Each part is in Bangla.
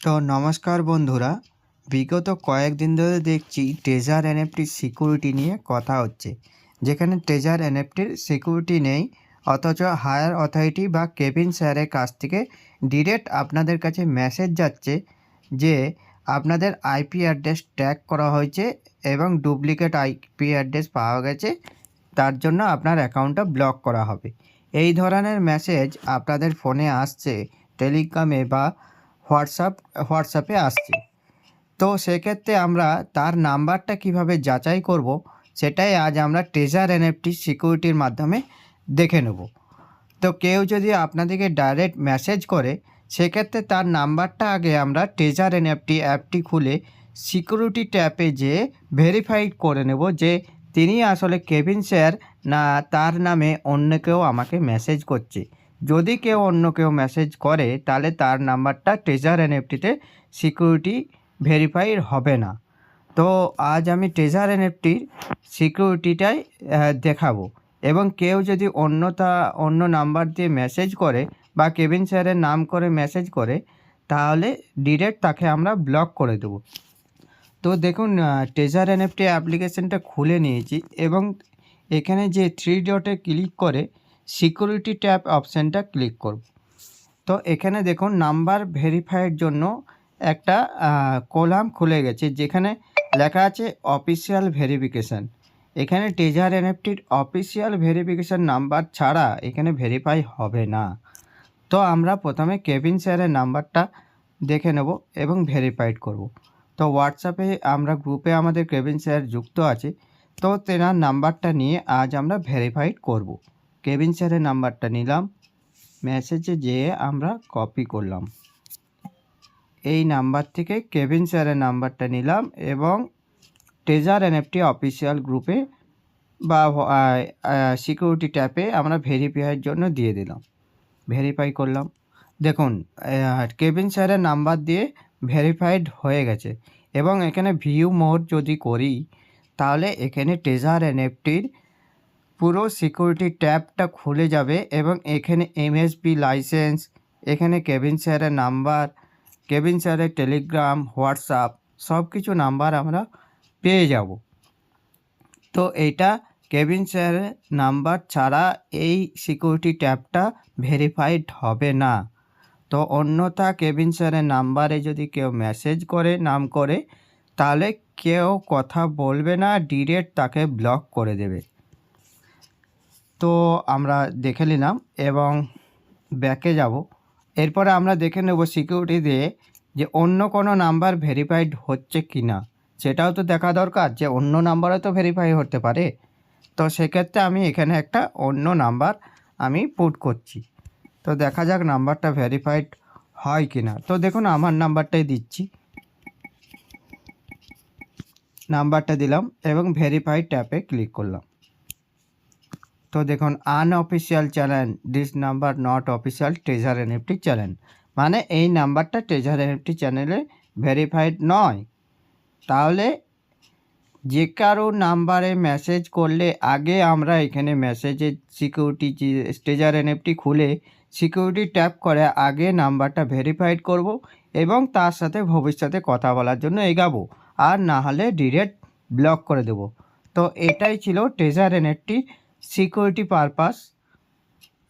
তো নমস্কার বন্ধুরা, বিগত কয়েকদিন ধরে দেখছি ট্রেজার এনএফটির সিকিউরিটি নিয়ে কথা হচ্ছে। যেখানে ট্রেজার এনএফটির সিকিউরিটি নেই, অথচ হায়ার অথরিটি বা কেভিন স্যারের কাছ থেকে ডিরেক্ট আপনাদের কাছে মেসেজ যাচ্ছে যে আপনাদের আইপি অ্যাড্রেস ট্র্যাক করা হয়েছে এবং ডুপ্লিকেট আইপি অ্যাড্রেস পাওয়া গেছে, তার জন্য আপনার অ্যাকাউন্টটা ব্লক করা হবে। এই ধরনের মেসেজ আপনাদের ফোনে আসছে টেলিগ্রামে বা হোয়াটসঅ্যাপ, হোয়াটসঅ্যাপে আসছে। তো সেক্ষেত্রে আমরা তার নাম্বারটা কীভাবে যাচাই করব, সেটাই আজ আমরা ট্রেজার এনএফটি সিকিউরিটির মাধ্যমে দেখে নেব। তো কেউ যদি আপনাদেরকে ডাইরেক্ট মেসেজ করে, সেক্ষেত্রে তার নাম্বারটা আগে আমরা ট্রেজার এনএফটি অ্যাপটি খুলে সিকিউরিটি ট্যাপে যেয়ে ভেরিফাইড করে নেব যে তিনি আসলে কেভিন স্যার না, তার নামে অন্য কেউ আমাকে মেসেজ করছে। যদি কেউ অন্য কেউ মেসেজ করে, তাহলে তার নাম্বারটা ট্রেজার এনএফটিতে সিকিউরিটি ভেরিফাই হবে না। তো আজ আমি ট্রেজার এনএফটির সিকিউরিটিটাই দেখাবো। এবং কেউ যদি অন্য তা অন্য নাম্বার দিয়ে মেসেজ করে বা কেবিন স্যারের নাম করে মেসেজ করে, তাহলে ডিরেক্ট তাকে আমরা ব্লক করে দেবো। তো দেখুন ট্রেজার এনএফটি অ্যাপ্লিকেশনটা খুলে নিয়েছি এবং এখানে যে থ্রি ডটে ক্লিক করে সিকিউরিটি ট্যাব অপশানটা ক্লিক করব। তো এখানে দেখুন নাম্বার ভেরিফাইয়ের জন্য একটা কলাম খুলে গেছে, যেখানে লেখা আছে অফিসিয়াল ভেরিফিকেশান। এখানে ট্রেজার এনএফটির অফিসিয়াল ভেরিফিকেশান নাম্বার ছাড়া এখানে ভেরিফাই হবে না। তো আমরা প্রথমে কেবিন স্যারের নাম্বারটা দেখে নেব এবং ভেরিফাইড করব। তো হোয়াটসঅ্যাপে আমরা গ্রুপে আমাদের কেবিন স্যার যুক্ত আছে, তো তেনার নাম্বারটা নিয়ে আজ আমরা ভেরিফাইড করব। কেভিন স্যারের নাম্বারটা নিলাম, মেসেজে যেয়ে আমরা কপি করলাম। এই নাম্বার থেকে কেবিন স্যারের নাম্বারটা নিলাম এবং ট্রেজার এনএফটি অফিসিয়াল গ্রুপে বা সিকিউরিটি ট্যাপে আমরা ভেরিফাইয়ের জন্য দিয়ে দিলাম। ভেরিফাই করলাম। দেখুন কেবিন স্যারের নাম্বার দিয়ে ভেরিফাইড হয়ে গেছে এবং এখানে ভিউ মোড যদি করি, তাহলে এখানে ট্রেজার এনএফটির পুরো সিকিউরিটি ট্যাবটা খুলে যাবে এবং এখানে এমএসপি লাইসেন্স এখানে কেবিন স্যারের নাম্বার কেবিন স্যারের টেলিগ্রাম হোয়াটসঅ্যাপ সব কিছু নাম্বার আমরা পেয়ে যাব। তো এইটা কেবিন স্যারের নাম্বার ছাড়া এই সিকিউরিটি ট্যাবটা ভেরিফাইড হবে না। তো অন্যথা কেবিন স্যারের নাম্বারে যদি কেউ মেসেজ করে, নাম করে, তাহলে কেউ কথা বলবে না ডিরেক্ট তাকে ব্লক করে দেবে। তো আমরা দেখে নিলাম এবং ব্যাকে যাব। এরপরে আমরা দেখে নেব সিকিউরিটি দিয়ে যে অন্য কোনো নাম্বার ভেরিফাইড হচ্ছে কি না সেটাও তো দেখা দরকার যে অন্য নাম্বারে তো ভেরিফাই হতে পারে। তো সেক্ষেত্রে আমি এখানে একটা অন্য নাম্বার আমি পুট করছি। তো দেখা যাক নাম্বারটা ভেরিফাইড হয় কি না তো দেখুন আমার নাম্বারটাই দিচ্ছি। নাম্বারটা দিলাম এবং ভেরিফাইড ট্যাপে ক্লিক করলাম। তো দেখুন unofficial channel this number not official treasure NFT channel মানে এই নাম্বারটা ট্রেজার এনএফটি চ্যানেলে ভেরিফাইড নয়। তাহলে যে কারও নাম্বারে মেসেজ করলে, আগে আমরা এখানে মেসেজের সিকিউরিটি ট্রেজার এনএফটি খুলে সিকিউরিটি ট্যাপ করে, আগে নাম্বারটা ভেরিফাইড করব এবং তার সাথে ভবিষ্যতে কথা বলার জন্য এগাবো। আর না হলে ডিরেক্ট ব্লক করে দেব। তো এটাই ছিল treasure NFT security purpose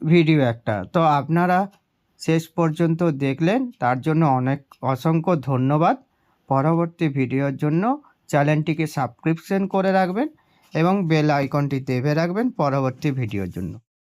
video একটা। তো আপনারা শেষ পর্যন্ত দেখলেন, তার জন্য অনেক অসংখ্য ধন্যবাদ। পরবর্তী ভিডিওর জন্য চ্যানেলটিকে সাবস্ক্রিপশন করে রাখবেন এবং বেল আইকনটি দেবে রাখবেন পরবর্তী ভিডিওর জন্য।